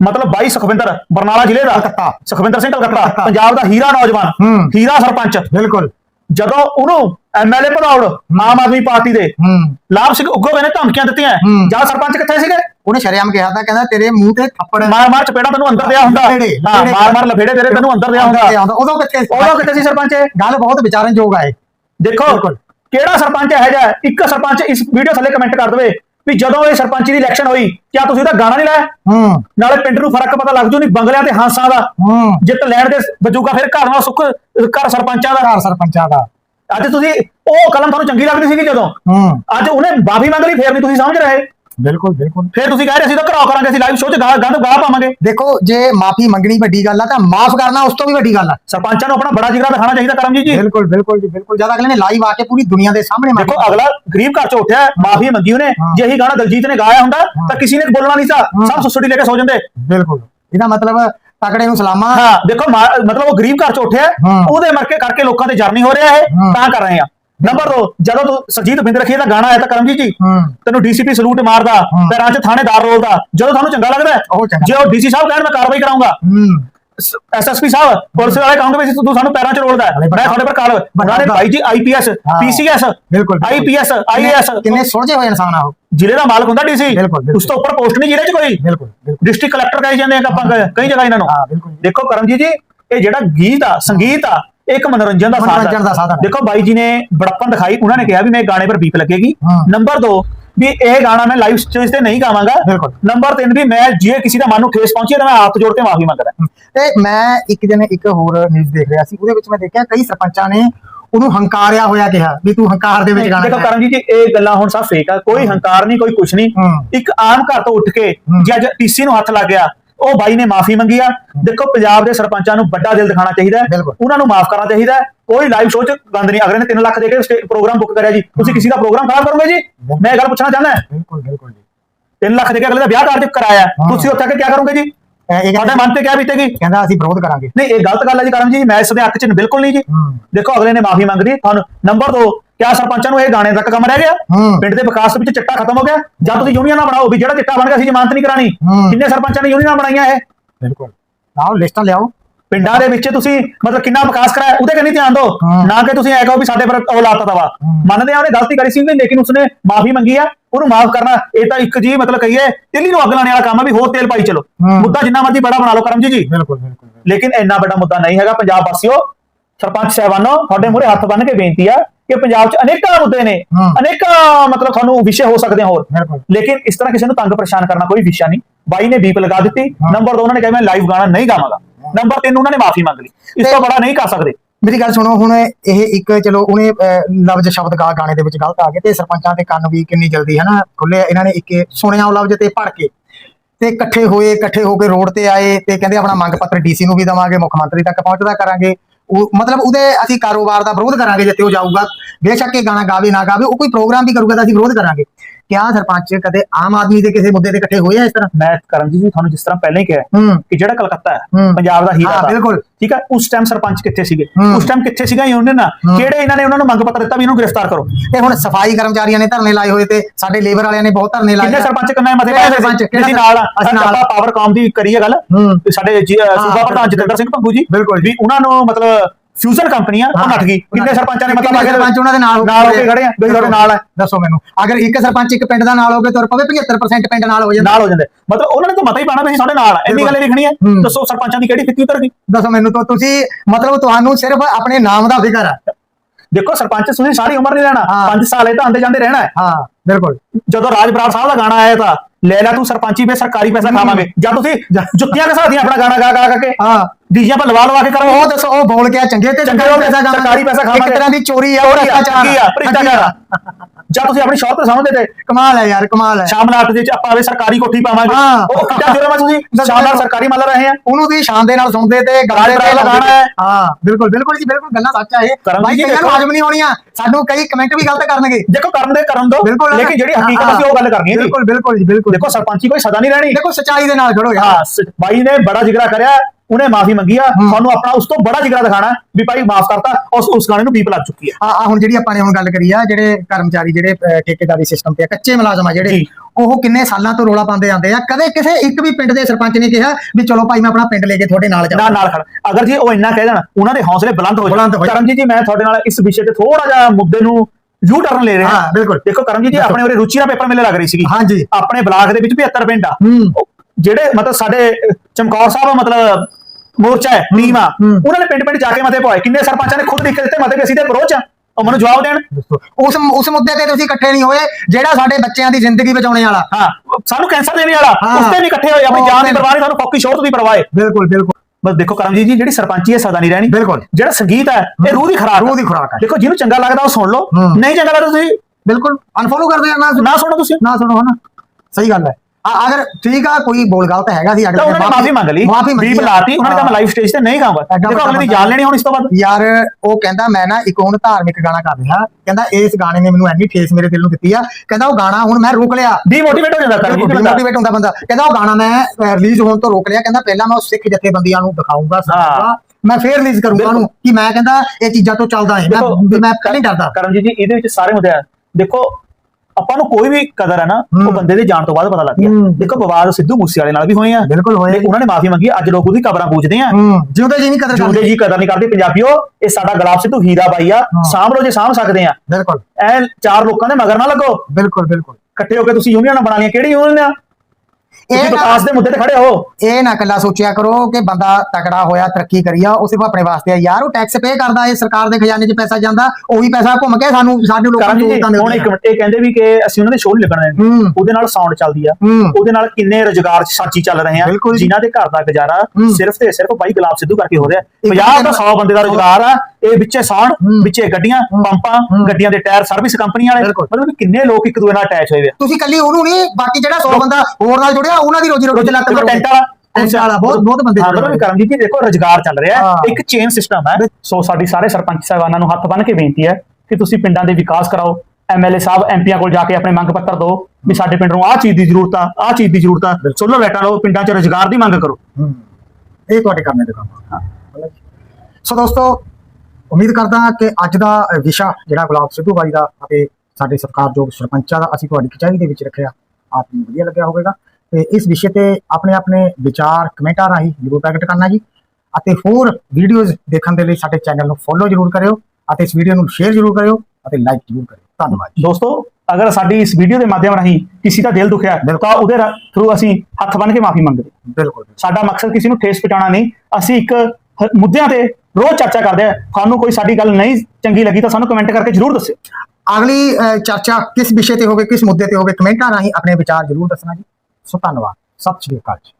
ਮਤਲਬ ਬਾਈ ਸੁਖਵਿੰਦਰ ਬਰਨਾਲਾ ਜ਼ਿਲ੍ਹੇ ਦਾ। ਕਲਕੱਤਾ। ਸੁਖਵਿੰਦਰ ਸਿੰਘ ਕਲਕੱਤਾ। ਪੰਜਾਬ ਦਾ ਹੀਰਾ ਨੌਜਵਾਨ। ਹੀਰਾ ਸਰਪੰਚ। ਬਿਲਕੁਲ। ਜਦੋਂ ਉਹਨੂੰ ਐਮਐਲਏ ਭਦੌੜ ਆਮ ਆਦਮੀ ਪਾਰਟੀ ਦੇ। ਹੂੰ। ਲਾਭ ਸਿੰਘ ਉੱਗੋਵੇ ਨੇ ਧਮਕੀਆਂ ਦਿੱਤੀਆਂ। ਹੂੰ। ਜਾਂ ਸਰਪੰਚ ਕਿੱਥੇ ਸੀਗੇ? ਉਹਨੇ ਸ਼ਰਿਆਮ ਕਿਹਾ ਤਾਂ ਕਹਿੰਦਾ ਤੇਰੇ ਮੂੰਹ ਤੇ ਥੱਪੜ ਮਾਰ ਮਾਰ ਚਪੇੜਾ ਤੈਨੂੰ ਅੰਦਰ ਦਿਆ ਹੁੰਦਾ। ਲਫੇੜੇ, ਹਾਂ ਲਫੇੜੇ। ਮਾਰ ਮਾਰ ਲਫੇੜੇ ਤੇਰੇ ਤੈਨੂੰ ਅੰਦਰ ਦਿਆ ਹੁੰਦਾ। ਆਉਂਦਾ ਉਦੋਂ ਕਿੱਥੇ ਸੀ? ਉਦੋਂ ਕਿੱਥੇ ਸੀ ਸਰਪੰਚ ਇਹ? ਗੱਲ ਬਹੁਤ ਵਿਚਾਰਨਯੋਗ ਆ ਇਹ। ਦੇਖੋ। ਕਿਹੜਾ ਸਰਪੰਚ ਇਹੋ ਜਿਹਾ ਹੈ? ਇੱਕ ਸਰਪੰਚ ਇਸ ਵੀਡੀਓ ਥੱਲੇ ਕਮੈਂਟ ਕਰ ਦੇਵੇ ਵੀ ਜਦੋਂ ਇਹ ਸਰਪੰਚੀ ਦੀ ਇਲੈਕਸ਼ਨ ਹੋਈ ਕਿਆ ਤੁਸੀਂ ਉਹਦਾ ਗਾਣਾ ਨਹੀਂ ਲਾਇਆ? ਹੂੰ। ਨਾਲੇ ਪਿੰਡ ਨੂੰ ਫ਼ਰਕ ਪਤਾ ਲੱਗ ਜੂ ਨਹੀਂ ਬੰਗਲਿਆਂ ਤੇ ਹਾਂਸਾਂ ਦਾ। ਹੂੰ। ਜਿੱਤ ਲੈਣ ਦੇ ਵਜੂਗਾ ਫਿਰ ਘਰ ਨਾਲ ਸੁੱਖ ਘਰ ਸਰਪੰਚਾਂ ਦਾ। ਘਰ ਸਰਪੰਚਾਂ ਦਾ। ਅੱਜ ਤੁਸੀਂ ਉਹ ਕਲਮ ਤੁਹਾਨੂੰ ਚੰਗੀ ਲੱਗਦੀ ਸੀਗੀ ਜਦੋਂ? ਹੂੰ। ਅੱਜ ਉਹਨੇ ਮਾਫੀ ਮੰਗ ਲਈ ਫੇਰ ਨਹੀਂ ਤੁਸੀਂ ਸਮਝ ਰਹੇ। ਬਿਲਕੁਲ ਬਿਲਕੁਲ। ਫੇਰ ਤੁਸੀਂ ਕਹਿ ਰਹੇ ਸੀ ਤਾਂ ਘਰਾਓ ਕਰਾਂਗੇ ਅਸੀਂ ਲਾਈਵ ਸ਼ੋਅ 'ਚ ਗਾਹ ਗਾਹ ਗਾਹ ਪਾਵਾਂਗੇ। ਦੇਖੋ ਜੇ ਮਾਫੀ ਮੰਗਣੀ ਵੱਡੀ ਗੱਲ ਆ ਤਾਂ ਮਾਫ ਕਰਨਾ ਉਸ ਤੋਂ ਵੀ ਵੱਡੀ ਗੱਲ ਆ। ਸਰਪੰਚਾਂ ਨੂੰ ਆਪਣਾ ਬੜਾ ਜਿਗਰਾ ਦਿਖਾਉਣਾ ਚਾਹੀਦਾ ਕਰਮਜੀਤ ਜੀ। ਬਿਲਕੁਲ ਬਿਲਕੁਲ ਜੀ ਬਿਲਕੁਲ। ਜਦ ਅਗਲੇ ਨੇ ਲਾਈਵ ਆ ਕੇ ਪੂਰੀ ਦੁਨੀਆ ਦੇ ਸਾਹਮਣੇ ਮਾਫ਼ੀ ਦੇਖੋ ਅਗਲਾ ਗਰੀਬ ਘਰ 'ਚ ਉੱਠਿਆ ਮਾਫੀ ਮੰਗੀ ਉਹਨੇ। ਜੇ ਇਹੀ ਗਾਣਾ ਦਲਜੀਤ ਨੇ ਗਾਇਆ ਹੁੰਦਾ ਤਾਂ ਕਿਸੇ ਨੇ ਬੋਲਣਾ ਨਹੀਂ ਸਾ। ਸਭ ਸੁਸੜੀ ਲੈ ਕੇ ਸੋ ਜਾਂਦੇ। ਬਿਲਕੁਲ। ਇਹਦਾ ਮਤਲਬ ਤਕੜੇ ਨੂੰ ਸਲਾਮਾਂ ਹਾਂ ਦੇਖੋ ਮਾ- ਮਤਲਬ ਉਹ ਗਰੀਬ ਘਰ 'ਚ ਉੱਠਿਆ ਹਾਂ। ਉਹਦੇ ਮਰਕੇ ਕਰਕੇ ਲੋਕਾਂ ਤੇ ਜਰਨੀ ਹੋ ਰਿਹਾ ਹੈ ਹਾਂ। ਤਾਂ ਕਰ ਰਹੇ ਆ ਨੰਬਰ 2 ਜਦੋਂ ਤੂੰ ਸਰਜੀਤ ਬਿੰਦ ਰਖੀ ਦਾ ਗਾਣਾ ਆਇਆ ਤਾਂ ਕਰਮਜੀਤ ਜੀ ਹੂੰ ਤੈਨੂੰ ਡੀਸੀਪੀ ਸਲੂਟ ਮਾਰਦਾ ਹਾਂ। ਪੈਰਾਂ 'ਚ ਥਾਣੇਦਾਰ ਰੋਲਦਾ ਜਦੋਂ ਤੁਹਾਨੂੰ ਚੰਗਾ ਲੱਗਦਾ ਹੈ, ਉਹ ਚੰਗਾ। ਜੇ ਉਹ ਡੀਸੀ ਸਾਹਿਬ ਕਹਿਣ ਮੈਂ ਕਾਰਵਾਈ ਕਰਾਉਂਗਾ ਹੂੰ ਐਸਐਸਪੀ ਸਾਹਿਬ ਪੁਲਿਸ ਵਾਲੇ ਕਹੋਗੇ ਵੀ ਤੂੰ ਸਾਨੂੰ ਪੈਰਾਂ 'ਚ ਰੋਲਦਾ ਹੈ। ਮੈਂ ਤੁਹਾਡੇ ਪਰ ਕਾਲ ਬਣਾ ਦੇ ਭਾਈ ਜੀ ਆਈਪੀਐਸ। ਪੀਸੀਐਸ ਬਿਲਕੁਲ। ਆਈਪੀਐਸ ਆਈਏਐਸ ਕਿੰਨੇ ਸੁਲਝੇ ਹੋਏ ਇਨਸਾਨ ਆ ਜ਼ਿਲ੍ਹੇ ਦਾ ਮਾਲਕ ਹੁੰਦਾ ਡੀਸੀ। ਉਸ ਤੋਂ ਉੱਪਰ ਪੋਸਟ ਨਹੀਂ ਜ਼ਿਲ੍ਹੇ 'ਚ ਕੋਈ ਬਿਲਕੁਲ ਡਿਸਟ੍ਰਿਕਟ ਕਲੈਕਟਰ ਕਹੇ ਜਾਂਦੇ ਆ ਆਪਾਂ ਕਈ ਜਗ੍ਹਾ ਇਹਨਾਂ ਨੂੰ ਦੇਖੋ ਕਰਮਜੀਤ ਜੀ ਇਹ ਜਿਹੜਾ ਗੀਤ ਆ ਸੰਗੀਤ ਆ ਇੱਕ ਮਨੋਰੰਜਨ ਦਾ ਸਾਧਨ। ਦੇਖੋ ਬਾਈ ਜੀ ਨੇ ਬੜਪਨ ਦਿਖਾਈ ਉਹਨਾਂ ਨੇ ਕਿਹਾ ਵੀ ਮੈਂ ਗਾਣੇ ਪਰ ਬੀਪ ਲੱਗੇਗੀ। ਨੰਬਰ 2 ਵੀ ਇਹ ਗਾਣਾ ਮੈਂ ਲਾਈਵ ਸਟੇਜ ਤੇ ਨਹੀਂ ਗਾਵਾਂਗਾ। ਨੰਬਰ 3 ਵੀ ਮੈਂ ਜੇ ਕਿਸੇ ਦਾ ਮਨ ਨੂੰ ਠੇਸ ਪਹੁੰਚੀ ਤਾਂ ਮੈਂ ਹੱਥ ਜੋੜ ਕੇ ਮਾਫੀ ਮੰਗਦਾ ਤੇ ਮੈਂ ਇੱਕ ਦਿਨ ਇੱਕ ਹੋਰ ਨਿਊਜ਼ ਦੇਖ ਰਿਹਾ ਸੀ ਉਹਦੇ ਵਿੱਚ ਮੈਂ ਦੇਖਿਆ ਕਈ ਸਰਪੰਚਾਂ ਨੇ ਉਹਨੂੰ ਹੰਕਾਰਿਆ ਹੋਇਆ ਕਿਹਾ ਵੀ ਤੂੰ ਹੰਕਾਰ ਦੇ ਵਿੱਚ ਗਾਣਾ ਦੇਖੋ ਗਾਇਆ। ਕਰਮਜੀਤ ਜੀ ਇਹ ਗੱਲਾਂ ਹੁਣ ਸਭ ਫੇਕ ਆ ਕੋਈ ਹੰਕਾਰ ਨਹੀਂ ਕੋਈ ਕੁਛ ਨਹੀਂ। ਇੱਕ ਆਮ ਘਰ ਤੋਂ ਉੱਠ ਕੇ। ਜੇ ਅੱਜ ਟੀਸੀ ਨੂੰ ਹੱਥ ਲੱਗ ਗਿਆ ਉਹ ਬਾਈ ਨੇ ਮਾਫੀ ਮੰਗੀ ਆ। ਦੇਖੋ ਪੰਜਾਬ ਦੇ ਸਰਪੰਚਾਂ ਨੂੰ ਵੱਡਾ ਦਿਲ ਦਿਖਾਣਾ ਚਾਹੀਦਾ। ਉਹਨਾਂ ਨੂੰ ਮਾਫ ਕਰਨਾ ਚਾਹੀਦਾ ਕੋਈ ਲਾਈਵ ਸ਼ੋਅ 'ਚ ਗੰਦ ਨਹੀਂ ਅਗਲੇ ਨੇ। 3 ਲੱਖ ਦੇ ਕੇ ਪ੍ਰੋਗਰਾਮ ਬੁੱਕ ਕਰਿਆ ਜੀ। ਤੁਸੀਂ ਕਿਸੇ ਦਾ ਪ੍ਰੋਗਰਾਮ ਖਰਾਬ ਕਰੋਗੇ ਜੀ? ਮੈਂ ਇਹ ਗੱਲ ਪੁੱਛਣਾ ਚਾਹੁੰਦਾ ਬਿਲਕੁਲ ਬਿਲਕੁਲ ਜੀ। 3 ਲੱਖ ਦੇ ਕੇ ਅਗਲੇ ਦਾ ਵਿਆਹ ਕਾਰਜ ਕਰਾਇਆ। ਤੁਸੀਂ ਉੱਥੇ ਆ ਕੇ ਕੀ ਕਰੋਗੇ ਜੀ? ਇਹ- ਤੁਹਾਡੇ ਮਨ ਤੇ ਕਿਆ ਬੀਤੇਗੀ? ਕਹਿੰਦਾ ਅਸੀਂ ਵਿਰੋਧ ਕਰਾਂਗੇ। ਨਹੀਂ ਇਹ ਗਲਤ ਗੱਲ ਹੈ ਜੀ ਕਰਮ ਜੀ ਮੈਂ ਇਸ ਦੇ ਹੱਕ 'ਚ ਬਿਲਕੁਲ ਨਹੀਂ ਜੀ। ਦੇਖੋ ਅਗਲੇ ਨੇ ਮਾਫੀ ਮੰਗ ਲਈ ਤੁਹਾਨੂੰ ਨੰਬਰ 2 ਕਿਆ ਸਰਪੰਚਾਂ ਨੂੰ ਇਹ ਗਾਣੇ ਤੱਕ ਕੰਮ ਰਹਿ ਗਿਆ। ਪਿੰਡ ਦੇ ਵਿਕਾਸ ਵਿੱਚ ਚਿੱਟਾ ਖਤਮ ਹੋ ਗਿਆ। ਜਾਂ ਤੁਸੀਂ ਯੂਨੀਅਨਾਂ ਬਣਾਓ ਵੀ ਜਿਹੜਾ ਚਿੱਟਾ ਬਣ ਗਿਆ ਸੀ ਜ਼ਮਾਨਤ ਨਹੀਂ ਕਰਾਣੀ। ਕਿੰਨੇ ਸਰਪੰਚਾਂ ਨੇ ਯੂਨੀਅਨਾਂ ਬਣਾਈਆਂ ਇਹ? ਬਿਲਕੁਲ। ਆਓ ਲਿਸਟਾਂ ਲਿਆਓ। ਪਿੰਡਾਂ ਦੇ ਵਿੱਚ ਤੁਸੀਂ ਮਤਲਬ ਕਿੰਨਾ ਵਿਕਾਸ ਕਰਾਇਆ ਉਹਦੇ ਕੰਨੀ ਧਿਆਨ ਦਿਓ। ਨਾ ਕਿ ਤੁਸੀਂ ਐ ਕਹੋ ਵੀ ਸਾਡੇ ਪਰ ਉਹ ਲਾਤਾ ਦਵਾ। ਮੰਨਦੇ ਆ ਉਹਨੇ ਗਲਤੀ ਕਰੀ ਸੀ ਲੇਕਿਨ ਉਸਨੇ ਮਾਫੀ ਮੰਗੀ ਆ। ਉਹਨੂੰ ਮਾਫ ਕਰਨਾ ਇਹ ਤਾਂ ਇੱਕ ਜੀ ਮਤਲਬ ਕਹੀਏ ਦਿੱਲੀ ਨੂੰ ਅੱਗ ਲਾਣੇ ਵਾਲਾ ਕੰਮ ਆ ਵੀ ਹੋਰ ਤੇਲ ਪਾਈ ਚਲੋ। ਮੁੱਦਾ ਜਿੰਨਾ ਮਰਜ਼ੀ ਬੜਾ ਬਣਾ ਲਓ ਕਰਮ ਜੀ। ਜੀ ਬਿਲਕੁਲ ਬਿਲਕੁਲ। ਲੇਕਿਨ ਇੰਨਾ ਵੱਡਾ ਮੁੱਦਾ ਨਹੀਂ ਹੈਗਾ ਪੰਜਾਬ ਵਾਸੀਓ। ਸਰਪੰਚ ਸਾਹਿਬਾਨੋ ਤੁਹਾਡੇ ਮੂਹਰੇ ਹੱਥ ਬੰਨ ਕੇ ਬੇਨਤੀ ਆ ਕਿ ਪੰਜਾਬ 'ਚ ਅਨੇਕਾਂ ਮੁੱਦੇ ਨੇ। ਅਨੇਕਾਂ ਮਤਲਬ ਤੁਹਾਨੂੰ ਵਿਸ਼ੇ ਹੋ ਸਕਦੇ ਹੋਰ। ਲੇਕਿਨ ਇਸ ਤਰ੍ਹਾਂ ਕਿਸੇ ਨੂੰ ਤੰਗ ਪਰੇਸ਼ਾਨ ਕਰਨਾ ਕੋਈ ਵਿਸ਼ਾ ਨਹੀਂ। ਬਾਈ ਨੇ ਬੀਪ ਲਗਾ ਦਿੱਤੀ। ਨੰਬਰ 2 ਉਹਨਾਂ ਨੇ ਕਿਹਾ ਮੈਂ ਲਾਈਵ ਗਾਣਾ ਨਹੀਂ ਗਾਵਾਂਗਾ। ਨੰਬਰ 3 ਉਹਨਾਂ ਨੇ ਮਾਫੀ ਮੰਗ ਲਈ। ਇਸ ਤੇ- ਬੜਾ ਨਹੀਂ ਕਰ ਸਕਦੇ। ਮੇਰੀ ਗੱਲ ਸੁਣੋ ਹੁਣ ਇਹ ਇੱਕ ਚਲੋ ਉਹਨੇ ਅਹ, ਲਫ਼ਜ਼ ਸ਼ਬਦ ਗਾ ਗਾਣੇ ਦੇ ਵਿੱਚ ਗਲਤ ਆ ਗਏ ਤੇ ਸਰਪੰਚਾਂ ਦੇ ਕੰਨ ਵੀ ਕਿੰਨੀ ਜਲਦੀ ਹਨਾ ਨਾ ਖੁੱਲੇ ਇਹਨਾਂ ਨੇ ਇੱਕ ਸੁਣਿਆ ਉਹ ਲਫ਼ਜ਼ ਤੇ ਪੜ ਕੇ ਤੇ ਇਕੱਠੇ ਹੋਏ ਇਕੱਠੇ ਹੋ ਕੇ ਰੋਡ ਤੇ ਆਏ ਤੇ ਕਹਿੰਦੇ ਆਪਣਾ ਮੰਗ ਪੱਤਰ ਡੀਸੀ ਨੂੰ ਵੀ ਦਵਾਂਗੇ ਮੁੱਖ ਮੰਤਰੀ ਤੱਕ ਪਹੁੰਚਦਾ ਕਰਾਂਗੇ। ਉਹ ਮਤਲਬ ਉਹਦੇ ਅਸੀਂ ਕਾਰੋਬਾਰ ਦਾ ਵਿਰੋਧ ਕਰਾਂਗੇ ਜਿੱਥੇ ਉਹ ਜਾਊਗਾ। ਬੇਸ਼ੱਕ ਇਹ ਗਾਣਾ ਗਾਵੇ ਨਾ ਗਾਵੇ ਉਹ ਕੋਈ ਪ੍ਰੋਗਰਾਮ ਵੀ ਕਰੂਗਾ ਤਾਂ ਅਸੀਂ ਵਿਰੋਧ ਕਰਾਂਗੇ। ਕਿਆ ਸਰਪੰਚ ਕਦੇ ਆਮ ਆਦਮੀ ਦੇ ਕਿਸੇ ਮੁੱਦੇ ਤੇ ਇਕੱਠੇ ਹੋਏ ਆ ਇਸ ਤਰ੍ਹਾਂ ਮੈਂ ਕਰਮਜੀਤ ਜੀ ਤੁਹਾਨੂੰ ਜਿਸ ਤਰ੍ਹਾਂ ਪਹਿਲਾਂ ਹੀ ਕਿਹਾ ਕਿ ਜਿਹੜਾ ਕਲਕੱਤਾ ਹੈ। ਪੰਜਾਬ ਦਾ ਹੀਰਾ ਹਾਂ, ਬਿਲਕੁਲ। ਠੀਕ ਹੈ ਉਸ ਟਾਈਮ ਸਰਪੰਚ ਕਿੱਥੇ ਸੀਗੇ। ਉਸ ਟਾਈਮ ਕਿੱਥੇ ਸੀਗਾ ਯੂਨੀਅਨ ਹੂੰ। ਕਿਹੜੇ ਇਹਨਾਂ ਨੇ ਉਹਨਾਂ ਨੂੰ ਮੰਗ ਪੱਤਰ ਦਿੱਤਾ ਵੀ ਇਹਨੂੰ ਗ੍ਰਿਫਤਾਰ ਕਰੋ ਤੇ ਹੁਣ ਸਫ਼ਾਈ ਕਰਮਚਾਰੀਆਂ ਨੇ ਧਰਨੇ ਲਾਏ ਹੋਏ ਤੇ ਸਾਡੇ ਲੇਬਰ ਵਾਲਿਆਂ ਨੇ ਬਹੁਤ ਧਰਨੇ ਲਾਏ ਕਿੰਨੇ। ਸਰਪੰਚ ਕਿੰਨੇ ਕਿਹੜੇ ਪਾਏ ਸਰਪੰਚ? ਕਿਹੜਾ ਨਾਲ। ਅਸੀਂ ਨਾਲ ਪਾਵਰ ਕਾਮ ਦੀ ਕਰੀਏ ਗੱਲ ਹੂੰ। ਤੇ ਸਾਡੇ ਸੂਬਾ ਪ੍ਰਧਾਨ ਜਤਿੰਦਰ ਸਿੰਘ ਭੰਗੂ ਜੀ ਬਿਲਕੁਲ ਜੀ। ਵੀ ਉਹਨਾਂ ਨੂੰ ਮਤਲਬ ਫਿਊਜ਼ਨ ਕੰਪਨੀ ਆ ਉਹ ਹਾਂ। ਨੱਠ ਗਈ। ਕਿੰਨੇ ਸਰਪੰਚਾਂ ਨੇ ਮਤਲਬ ਕਿੰਨੇ ਸਰਪੰਚ ਉਹਨਾਂ ਦੇ ਨਾਲ ਹੋ ਨਾਲ ਹੋ ਕੇ ਖੜੇ ਆ। ਵੀ ਤੁਹਾਡੇ ਨਾਲ ਆ। ਦੱਸੋ ਮੈਨੂੰ। ਅਗਰ ਇੱਕ ਸਰਪੰਚ ਇੱਕ ਪਿੰਡ ਦਾ ਨਾਲ ਹੋਵੇ ਤੁਰ ਪਵੇ 75% ਪਿੰਡ ਨਾਲ ਹੋ ਜਾਂਦਾ। ਨਾਲ ਹੋ ਜਾਂਦੇ। ਮਤਲਬ ਉਹਨਾਂ ਨੇ ਤਾਂ ਮਤਾ ਹੀ ਪਾਣਾ ਵੀ ਸਾਡੇ ਨਾਲ ਇੰਨੀ ਗੱਲ ਲਿਖਣੀ ਹੈ ਹੂੰ। ਦੱਸੋ ਸਰਪੰਚਾਂ ਦੀ ਕਿਹੜੀ ਫਿੱਕੀ ਉਤਰ ਗਈ? ਦੱਸੋ ਮੈਨੂੰ ਤਾਂ ਤੁਸੀਂ ਮਤਲਬ ਤੁਹਾਨੂੰ ਸਿਰਫ ਆਪਣੇ ਨਾਮ ਦਾ ਫਿਕਰ ਹੈ ਦੇਖੋ ਸਰਪੰਚ ਤੁਸੀਂ ਸਾਰੀ ਉਮਰ ਨਹੀਂ ਰਹਿਣਾ। ਹਾਂ। 5 ਸਾਲ ਇਹ ਤਾਂ ਆਂਦੇ ਜਾਂਦੇ ਰਹਿਣਾ ਹੈ। ਹਾਂ ਬਿਲਕੁਲ। ਜਦੋਂ ਰਾਜ ਬਰਾੜ ਸਾਹਿਬ ਦਾ ਗਾਣਾ ਆਇਆ ਤਾਂ ਲੈ ਲੈ ਤੂੰ ਸਰਪੰਚੀ ਪੇ ਸਰਕਾਰੀ ਪੈਸਾ ਖਾਵਾਂਗੇ। ਜਾਂ ਤੁਸੀਂ ਜੁੱਤੀਆਂ ਘਸਾਦੀਆਂ ਆਪਣਾ ਗਾਣਾ ਗਾ ਗਾ ਕੇ ਹਾਂ। ਡੀਜੇ ਪਰ ਲਵਾ ਲਵਾ ਕੇ ਕਰੋ ਉਹ ਦੱਸੋ ਉਹ ਬੋਲ ਗਿਆ ਚੰਗੇ ਤੇ ਚੰਗੇ ਹੋ ਪੈਸਾ ਗਏ, ਸਰਕਾਰੀ ਪੈਸਾ ਇੱਕ ਖਾਵਾਂਗੇ। ਤਰ੍ਹਾਂ ਦੀ ਚੋਰੀ ਆ ਉਹ ਭ੍ਰਿਸ਼ਟਾਚਾਰ ਆ। ਭ੍ਰਿਸ਼ਟਾਚਾਰ ਜਾਂ ਤੁਸੀਂ ਆਪਣੀ ਸ਼ੌਪ ਤੇ ਸਮਝਦੇ ਤੇ। ਕਮਾਲ ਹੈ ਯਾਰ ਕਮਾਲ ਹੈ। ਸ਼ਾਮ ਨਾਲ ਦੇ ਚ ਆਪਾਂ ਆਵੇ ਸਰਕਾਰੀ ਕੋਠੀ ਪਾਵਾਂਗੇ। ਹਾਂ। ਉਹ ਕਿੱਦਾਂ ਜੁਰਮ ਹੈ ਤੁਸੀਂ ਨਾਲ ਸਰਕਾਰੀ ਮੱਲ ਰਹੇ ਆ। ਉਹਨੂੰ ਵੀ ਸ਼ਾਨ ਦੇ ਨਾਲ ਸੁਣਦੇ ਤੇ ਰਾਜ ਤੇ ਬਰਾੜ ਦਾ ਗਾਣਾ ਹੈ। ਹਾਂ। ਬਿਲਕੁਲ ਬਿਲਕੁਲ ਜੀ ਬਿਲਕੁਲ ਗੱਲਾਂ ਸੱਚ ਆ ਇਹ। ਜੀ ਕਈਆਂ ਨੂੰ। ਹਜਮ ਨਹੀਂ ਹੋਣੀਆਂ। ਸਾਨੂੰ ਕਈ ਕਮੈਂਟ ਵੀ ਗਲਤ ਕਰਨਗੇ। ਦੇਖੋ ਕਰਨ ਦੇ ਕਰਨ ਦੋ। ਬਿਲਕੁਲ ਲੇਕਿਨ ਜਿਹੜੀ ਹਕੀਕਤ ਹਾਂ, ਅਸੀਂ ਉਹ ਗੱਲ ਕਰਨੀ ਹੈ ਬਿਲਕੁਲ ਬਿਲਕੁਲ ਜੀ ਬਿਲਕੁਲ। ਦੇਖੋ ਸਰਪੰਚੀ ਕੋਈ ਸਦਾ ਨਹੀਂ ਰਹਿਣੀ। ਦੇਖੋ ਸਚਾਈ ਦੇ ਨਾਲ ਖੜੋ ਯਾਰ। ਹਾਂ ਸ- ਬਾਈ ਨੇ ਬੜਾ ਜਿਗਰਾ ਕਰਿਆ। ਉਹਨੇ ਮਾਫੀ ਮੰਗੀ ਆ ਤੁਹਾਨੂੰ ਆਪਣਾ ਉਸ ਤੋਂ ਬੜਾ ਜਿਗਰਾ ਦਿਖਾਣਾ ਵੀ ਭਾਈ ਮਾਫ ਕਰਤਾ ਉਸ ਉਸ ਗਾਣੇ ਨੂੰ ਬੀਪ ਲੱਗ ਚੁੱਕੀ ਆ ਆ ਹੁਣ ਜਿਹੜੀ ਆਪਾਂ ਨੇ ਹੁਣ ਗੱਲ ਕਰੀ ਆ ਜਿਹੜੇ ਕਰਮਚਾਰੀ ਜਿਹੜੇ ਠੇਕੇਦਾਰੀ ਸਿਸਟਮ ਤੇ ਆ ਕੱਚੇ ਮੁਲਾਜ਼ਮ ਆ ਜਿਹੜੇ। ਉਹ ਕਿੰਨੇ ਸਾਲਾਂ ਤੋਂ ਰੋਲਾ ਪਾਉਂਦੇ ਆਉਂਦੇ ਆ? ਕਦੇ ਕਿਸੇ ਇੱਕ ਵੀ ਪਿੰਡ ਦੇ ਸਰਪੰਚ ਨੇ ਕਿਹਾ ਵੀ ਚਲੋ ਭਾਈ ਮੈਂ ਆਪਣਾ ਪਿੰਡ ਲੈ ਕੇ ਤੁਹਾਡੇ ਨਾਲ ਜਾਵਾਂ ਨਾਲ ਖੜ। ਅਗਰ ਜੀ ਉਹ ਇੰਨਾ ਕਹਿ ਦੇਣ ਉਹਨਾਂ ਦੇ ਹੌਸਲੇ ਬੁਲੰਦ ਹੋ ਜਾਣ। ਕਰਮਜੀਤ ਜੀ ਮੈਂ ਤੁਹਾਡੇ ਨਾਲ ਇਸ ਵਿਸ਼ੇ ਤੇ ਥੋੜਾ ਜਿਹਾ ਮੁੱਦੇ ਨੂੰ ਯੂ ਟਰਨ ਲੈ ਰਿਹਾ। ਹਾਂ ਬਿਲਕੁਲ। ਦੇਖੋ ਕਰਮਜੀਤ ਜੀ। ਆਪਣੇ ਉਰੇ ਰੁਚੀ ਦਾ ਪੇਪਰ ਮੇਲੇ ਲੱਗ ਰਹੀ ਸੀਗੀ। ਹਾਂਜੀ। ਆਪਣੇ ਬਲਾਕ ਦੇ ਵਿੱਚ 75 ਪਿੰਡ ਆ। ਜਿਹੜੇ ਮਤਲਬ ਸਾਡੇ ਚਮਕੌਰ ਸਾਹਿਬ ਮਤਲਬ ਮੋਰਚਾ ਹੈ ਟੀਮ ਆ। ਉਹਨਾਂ ਨੇ ਪਿੰਡ ਪਿੰਡ ਜਾ ਕੇ ਮਤੇ ਪਵਾਏ। ਕਿੰਨੇ ਸਰਪੰਚਾਂ ਨੇ ਖੁਦ ਲਿਖ ਦਿੱਤੇ ਮਤੇ ਵੀ ਅਸੀਂ ਤੇ ਵਿਰੋਧ ਚ ਆ। ਉਹ ਮੈਨੂੰ ਜਵਾਬ ਦੇਣ। ਉਸ ਉਸ ਮੁੱਦੇ ਤੇ ਤੁਸੀਂ ਇਕੱਠੇ ਨਹੀਂ ਹੋਏ ਜਿਹੜਾ ਸਾਡੇ ਬੱਚਿਆਂ ਦੀ ਜ਼ਿੰਦਗੀ ਬਚਾਉਣੇ ਵਾਲਾ। ਹਾਂ। ਸਾਨੂੰ ਕੈਂਸਰ ਦੇਣੇ ਵਾਲਾ। ਉਸ ਤੇ ਨਹੀਂ ਇਕੱਠੇ ਹੋਏ ਆਪਣੀ ਜਾਨ ਦੀ ਪਰਵਾਹ ਨਹੀਂ ਸਾਨੂੰ ਫੌਕੀ ਸ਼ੋਹਰਤ ਦੀ ਪਰਵਾਹ ਹੈ ਬਿਲਕੁਲ ਬਿਲਕੁਲ। ਬਸ ਦੇਖੋ ਕਰਮਜੀਤ ਜੀ ਜਿਹੜੀ ਸਰਪੰਚੀ ਹੈ ਸਦਾ ਨਹੀਂ ਰਹਿਣੀ। ਬਿਲਕੁਲ। ਜਿਹੜਾ ਸੰਗੀਤ ਹੈ ਇਹ ਰੂਹ ਦੀ ਖੁਰਾਕ ਰੂਹ। ਦੀ ਖੁਰਾਕ ਹੈ। ਦੇਖੋ ਜਿਹਨੂੰ ਚੰਗਾ ਲੱਗਦਾ ਉਹ ਸੁਣ ਲਓ। ਨਹੀਂ ਚੰਗਾ ਲੱਗਦਾ ਤੁਸੀਂ ਬਿਲਕੁਲ। ਅਨਫੋਲੋ ਕਰਦੇ ਆ ਨਾ ਨਾ ਸੁਣੋ ਤੁਸੀਂ। ਨਾ ਸੁਣੋ ਹਨਾ। ਸਹੀ ਗੱਲ ਹੈ। ਆ- ਅਗਰ ਠੀਕ ਆ ਕੋਈ ਬੋਲ ਗਲਤ ਹੈਗਾ ਸੀ ਤਾਂ ਉਹਨਾਂ ਨੇ ਮਾਫੀ ਮੰਗ ਲਈ ਮਾਫੀ ਵੀ ਬੁਲਾਤੀ ਉਹਨਾਂ ਨੇ ਕਹਾ ਮੈਂ ਲਾਈਵ ਸਟੇਜ ਤੇ ਨਹੀਂ ਐਡਾ ਦੇਖੋ ਅਗਲੇ ਦੀ ਜਾਨ ਲੈਣੀ ਹੁਣ ਇਸ ਤੋਂ ਬਾਅਦ। ਯਾਰ ਉਹ ਕਹਿੰਦਾ ਮੈਂ ਨਾ ਇੱਕ ਹੁਣ ਧਾਰਮਿਕ ਗਾਣਾ ਕਰ ਰਿਹਾ। ਕਹਿੰਦਾ ਇਸ ਗਾਣੇ ਨੇ ਮੈਨੂੰ ਐਨੀ ਠੇਸ ਮੇਰੇ ਦਿਲ ਨੂੰ ਦਿੱਤੀ ਆ। ਕਹਿੰਦਾ ਉਹ ਗਾਣਾ ਹੁਣ ਮੈਂ ਰੋਕ ਲਿਆ। ਡੀਮੋਟੀਵੇਟ ਹੋ ਜਾਂਦਾ ਕਰਮਜੀਤ ਬੰਦਾ। ਮੋਟੀਵੇਟ ਹੁੰਦਾ ਬੰਦਾ। ਕਹਿੰਦਾ ਉਹ ਗਾਣਾ ਮੈਂ ਰਿਲੀਜ਼ ਹੋਣ ਤੋਂ ਰੋਕ ਲਿਆ। ਕਹਿੰਦਾ ਪਹਿਲਾਂ ਮੈਂ ਉਹ ਸਿੱਖ ਜਥੇਬੰਦੀਆਂ ਨੂੰ ਦਿਖਾਊਂਗਾ ਸੁਣਾਊਂਗਾ ਮੈਂ ਫੇਰ ਰਿਲੀਜ਼ ਕਰੂੰਗਾ ਉਹਨੂੰ ਕਿ ਮੈਂ ਕਹਿੰਦਾ ਇਹ ਚੀਜ਼ਾਂ ਤੋਂ ਚੱਲਦਾ ਹੈ ਮੈਂ ਮੈਂ ਨਹੀਂ ਡਰਦਾ। ਕਰਮਜੀਤ ਜੀ ਇਹਦੇ ਵਿੱਚ ਸਾਰੇ ਮੁੱਦੇ ਆ। ਦੇਖੋ ਆਪਾਂ ਨੂੰ ਕੋਈ ਵੀ ਕਦਰ ਹੈ ਨਾ ਉਹ। ਬੰਦੇ ਦੇ ਜਾਣ ਤੋਂ ਬਾਅਦ ਪਤਾ ਲੱਗਦੀ ਹੈ। ਦੇਖੋ ਵਿਵਾਦ ਸਿੱਧੂ ਮੂਸੇ ਵਾਲੇ ਨਾਲ ਵੀ ਹੋਏ ਆ। ਬਿਲਕੁਲ ਤੇ ਉਹਨਾਂ ਨੇ ਮਾਫੀ ਮੰਗੀ ਅੱਜ ਲੋਕ ਉਹਦੀ ਕਬਰਾਂ ਪੂਜਦੇ ਆ। ਜਿਉਂਦੇ ਜੀ ਨਹੀਂ ਕਦਰ ਕਰਦੇ। ਜੀ ਕਦਰ ਨਹੀਂ ਕਰਦੇ ਪੰਜਾਬੀਓ ਇਹ ਸਾਡਾ ਗੁਲਾਬ ਸਿੱਧੂ ਹੀਰਾ ਬਾਈ ਆ। ਸਾਂਭ ਲਓ ਜੇ ਸਾਂਭ ਸਕਦੇ ਆ। ਬਿਲਕੁਲ। ਐ ਚਾਰ ਲੋਕਾਂ ਦੇ ਮਗਰ ਨਾ ਲੱਗੋ। ਬਿਲਕੁਲ ਬਿਲਕੁਲ। ਇਕੱਠੇ ਹੋ ਕੇ ਤੁਸੀਂ ਯੂਨੀਅਨ ਬਣਾ ਲਈਆਂ ਕਿਹੜੀ ਯੂਨੀਅਨ ਆ? ਤੁਸੀਂ ਇਹ ਨਾ- ਵਿਕਾਸ ਦੇ ਮੁੱਦੇ ਤੇ ਖੜੇ ਹੋ। ਇਹ ਨਾ ਕੱਲਾ ਸੋਚਿਆ ਕਰੋ ਕਿ ਬੰਦਾ ਤਕੜਾ ਹੋਇਆ ਤਰੱਕੀ ਕਰੀ ਆ ਉਹ ਸਿਰਫ ਆਪਣੇ ਵਾਸਤੇ ਆ। ਯਾਰ ਉਹ ਟੈਕਸ ਪੇ ਕਰਦਾ ਇਹ ਸਰਕਾਰ ਦੇ ਖਜ਼ਾਨੇ 'ਚ ਪੈਸਾ ਜਾਂਦਾ ਉਹੀ ਪੈਸਾ ਘੁੰਮ ਕੇ ਸਾਨੂੰ ਸਾਡੇ ਲੋਕਾਂ ਕਰਨ ਨੂੰ ਜੀ ਹੁਣ ਇੱਕ ਮਿੰਟ ਇਹ ਕਹਿੰਦੇ ਵੀ ਕਿ ਅਸੀਂ ਉਹਨਾਂ ਦੇ ਸ਼ੋਅ ਨਹੀਂ ਲੱਗਣ। ਹੂੰ। ਉਹਦੇ ਨਾਲ ਸਾਊਂਡ ਚੱਲਦੀ ਆ। ਹੂੰ। ਉਹਦੇ ਨਾਲ ਕਿੰਨੇ ਰੁਜ਼ਗਾਰ ਸਾਂਚੀ ਚੱਲ ਰਹੇ ਆ। ਬਿਲਕੁਲ ਜੀ। ਜਿਨ੍ਹਾਂ ਦੇ ਘਰ ਦਾ ਗੁਜ਼ਾਰਾ ਹੂੰ। ਸਿਰਫ ਤੇ ਸਿਰਫ ਬਾਈ ਗੁਲਾਬ ਸਿੱਧੂ ਕਰਕੇ ਹੋ ਰਿਹਾ। ਇੱਕ 50 ਤੋਂ ਦਿਨ- 100 ਬੰਦੇ ਦਾ ਰੁਜ਼ਗਾਰ ਆ। ਇਹ ਵਿੱਚੇ ਸਾਉਣ ਹੂੰ। ਵਿੱਚੇ ਗੱਡੀਆਂ। ਪੰਪਾਂ। ਗੱਡੀਆਂ ਦੇ ਟਾਇਰ ਸਰਵਿਸ ਕੰਪਨੀਆਂ ਵਾਲੇ। ਮਤਲਬ ਕਿੰਨੇ ਲੋਕ ਇੱਕ ਦੂਜੇ ਨਾਲ ਅਟੈਚ ਹੋਏ ਆ ਤੁਸੀਂ ਕੱਲੀ ਉਹਨੂੰ ਨਹੀਂ ਬਾਕੀ ਜਿਹੜਾ 100 ਬੰਦਾ ਹੋਰ ਨਾਲ ਜੁੜਿਆ ਉਹਨਾਂ ਦੀ ਰੋਜੀ ਰੋਟੀ ਲੱਤ ਟੈਂਟ ਵਾਲਾ ਵਾਲਾ ਬਹੁਤ ਬਹੁਤ ਬੰਦੇ ਹਾਂ ਬਰੋ। ਕਰਮਜੀਤ ਜੀ ਦੇਖੋ ਰੁਜ਼ਗਾਰ ਚੱਲ ਰਿਹਾ ਹੈ। ਇੱਕ ਚੇਨ ਸਿਸਟਮ ਹੈ ਸੋ ਸਾਡੀ ਸਾਰੇ ਸਰਪੰਚ ਸਾਹਿਬਾਨਾਂ ਨੂੰ ਹੱਥ ਬੰਨ ਕੇ ਬੇਨਤੀ ਹੈ ਕਿ ਤੁਸੀਂ ਪਿੰਡਾਂ ਦੇ ਵਿਕਾਸ ਕਰਾਓ ਐਮਐਲਏ ਸਾਹਿਬ ਐਮਪੀਆਂ ਕੋਲ ਜਾ ਕੇ ਆਪਣੇ ਮੰਗ ਪੱਤਰ ਦਿਓ ਵੀ ਸਾਡੇ ਪਿੰਡ ਨੂੰ ਆਹ ਚੀਜ਼ ਦੀ ਜ਼ਰੂਰਤ ਆ ਆਹ ਚੀਜ਼ ਦੀ ਜ਼ਰੂਰਤ ਆ ਸੋਲਰ ਲਾਈਟਾਂ ਲਓ ਪਿੰਡਾਂ 'ਚ ਰੁਜ਼ਗਾਰ ਦੀ ਮੰਗ ਕਰੋ। ਇਹ ਤੁਹਾਡੇ ਕਰਨੇ ਦੇ ਕੰਮ। ਸੋ ਦੋਸਤੋ ਉਮੀਦ ਕਰਦਾ ਹਾਂ ਕਿ ਅੱਜ ਦਾ ਵਿਸ਼ਾ ਜਿਹੜਾ ਗੁਲਾਬ ਸਿੱਧੂ ਬਾਈ ਦਾ ਅਤੇ ਸਾਡੇ ਸਤਿਕਾਰਯੋਗ ਸਰਪੰਚਾਂ ਦਾ ਅਸੀਂ ਤੁਹਾਡੀ ਕਚਹਿਰੀ ਦੇ ਵਿੱਚ ਰੱਖਿਆ ਆਪ ਨੂੰ ਵਧੀਆ ਲੱਗਿਆ ਹੋਵੇਗਾ। ਤੇ ਇਸ ਵਿਸ਼ੇ ਤੇ ਆਪਣੇ ਆਪਣੇ ਵਿਚਾਰ ਕਮੈਂਟਾਂ ਰਾਹੀਂ ਜ਼ਰੂਰ ਪ੍ਰਗਟ ਕਰਨਾ ਜੀ। ਅਤੇ ਹੋਰ ਵੀਡੀਓਜ਼ ਦੇਖਣ ਦੇ ਲਈ ਸਾਡੇ ਚੈਨਲ ਨੂੰ ਫੋਲੋ ਜ਼ਰੂਰ ਕਰਿਓ ਅਤੇ ਇਸ ਵੀਡੀਓ ਨੂੰ ਸ਼ੇਅਰ ਜ਼ਰੂਰ ਕਰਿਓ ਅਤੇ ਲਾਈਕ ਜ਼ਰੂਰ ਕਰਿਓ। ਧੰਨਵਾਦ। ਦੋਸਤੋ ਅਗਰ ਸਾਡੀ ਇਸ ਵੀਡੀਓ ਦੇ ਮਾਧਿਅਮ ਰਾਹੀਂ ਕਿਸੇ ਦਾ ਦਿਲ ਦੁਖਿਆ ਤਾਂ ਉਹਦੇ ਥਰੂ ਅਸੀਂ ਹੱਥ ਬੰਨ ਕੇ ਮਾਫੀ ਮੰਗਦੇ ਹਾਂ। ਬਿਲਕੁਲ ਸਾਡਾ ਮਕਸਦ ਕਿਸੇ ਨੂੰ ਠੇਸ ਪਹੁੰਚਾਉਣਾ ਨਹੀਂ। ਅਸੀਂ ਇੱਕ ਮੁੱਦਿਆਂ ਤੇ ਰੋਜ਼ ਚਰਚਾ ਕਰਦੇ ਆ। ਤੁਹਾਨੂੰ ਕੋਈ ਸਾਡੀ ਗੱਲ ਨਹੀਂ ਚੰਗੀ ਲੱਗੀ ਤਾਂ ਸਾਨੂੰ ਕਮੈਂਟ ਕਰਕੇ ਜ਼ਰੂਰ ਦੱਸਿਓ। ਅਗਲੀ ਚਰਚਾ ਕਿਸ ਵਿਸ਼ੇ ਤੇ ਹੋਵੇ, ਕਿਸ ਮੁੱਦੇ ਤੇ ਹੋਵੇ, ਕਮੈਂਟਾਂ ਰਾਹੀਂ ਆਪਣੇ ਵਿਚਾਰ ਜ਼ਰੂਰ ਦੱਸਣਾ ਜੀ। ਸੋ ਧੰਨਵਾਦ। ਸਤਿ ਸ਼੍ਰੀ ਅਕਾਲ ਜੀ।